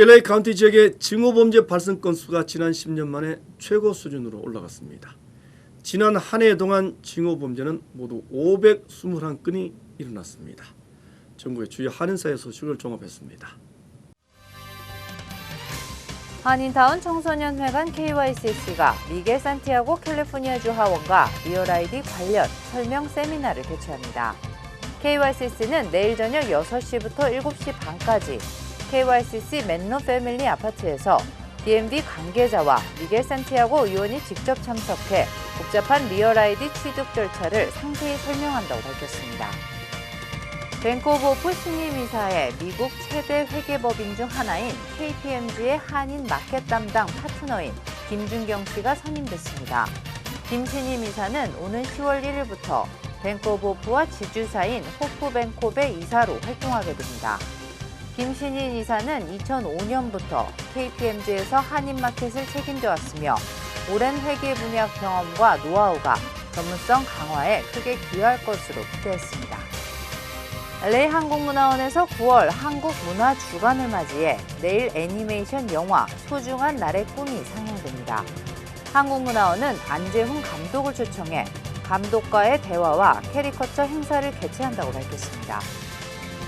LA 카운티 지역의 징후범죄 발생 건수가 지난 10년 만에 최고 수준으로 올라갔습니다. 지난 한 해 동안 징후범죄는 모두 521건이 일어났습니다. 전국의 주요 한인사회 소식을 종합했습니다. 한인타운 청소년회관 KYCC가 미겔 산티아고 캘리포니아주 하원과 리얼아이디 관련 설명 세미나를 개최합니다. KYCC는 내일 저녁 6시부터 7시 반까지 KYCC 맨로 패밀리 아파트에서 DMV 관계자와 미겔 산티아고 의원이 직접 참석해 복잡한 리얼아이디 취득 절차를 상세히 설명한다고 밝혔습니다. 뱅크 오브 오프 신임 이사의 미국 최대 회계법인 중 하나인 KPMG의 한인 마켓 담당 파트너인 김준경 씨가 선임됐습니다. 김 신임 이사는 오는 10월 1일부터 뱅크 오브 오프와 지주사인 호프뱅콥의 이사로 활동하게 됩니다. 김 신임 이사는 2005년부터 KPMG에서 한인 마켓을 책임져 왔으며 오랜 회계 분야 경험과 노하우가 전문성 강화에 크게 기여할 것으로 기대했습니다. LA 한국문화원에서 9월 한국문화 주간을 맞이해 내일 애니메이션 영화 소중한 날의 꿈이 상영됩니다. 한국문화원은 안재훈 감독을 초청해 감독과의 대화와 캐리커처 행사를 개최한다고 밝혔습니다.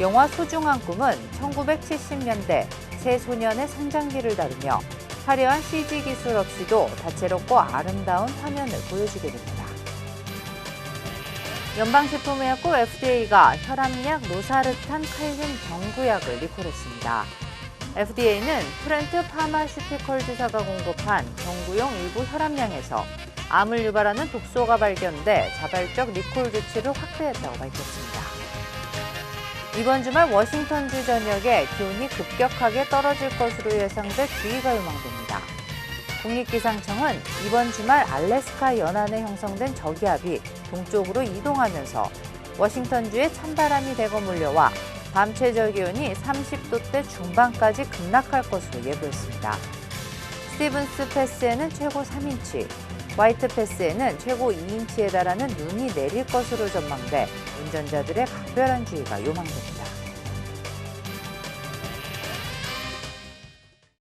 영화 소중한 꿈은 1970년대 세 소년의 성장기를 다루며 화려한 CG 기술 없이도 다채롭고 아름다운 화면을 보여주게 됩니다. 연방식품의약국 FDA가 혈압약 노사르탄 칼륨 경구약을 리콜했습니다. FDA는 프렌트 파마슈티컬즈사가 공급한 경구용 일부 혈압약에서 암을 유발하는 독소가 발견돼 자발적 리콜 조치를 확대했다고 밝혔습니다. 이번 주말 워싱턴주 전역에 기온이 급격하게 떨어질 것으로 예상돼 주의가 요망됩니다. 국립기상청은 이번 주말 알래스카 연안에 형성된 저기압이 동쪽으로 이동하면서 워싱턴주에 찬바람이 대거 몰려와 밤 최저 기온이 30도대 중반까지 급락할 것으로 예보했습니다. 스티븐스 패스에는 최고 3인치, 화이트 패스에는 최고 2인치에 달하는 눈이 내릴 것으로 전망돼 운전자들의 각별한 주의가 요망됩니다.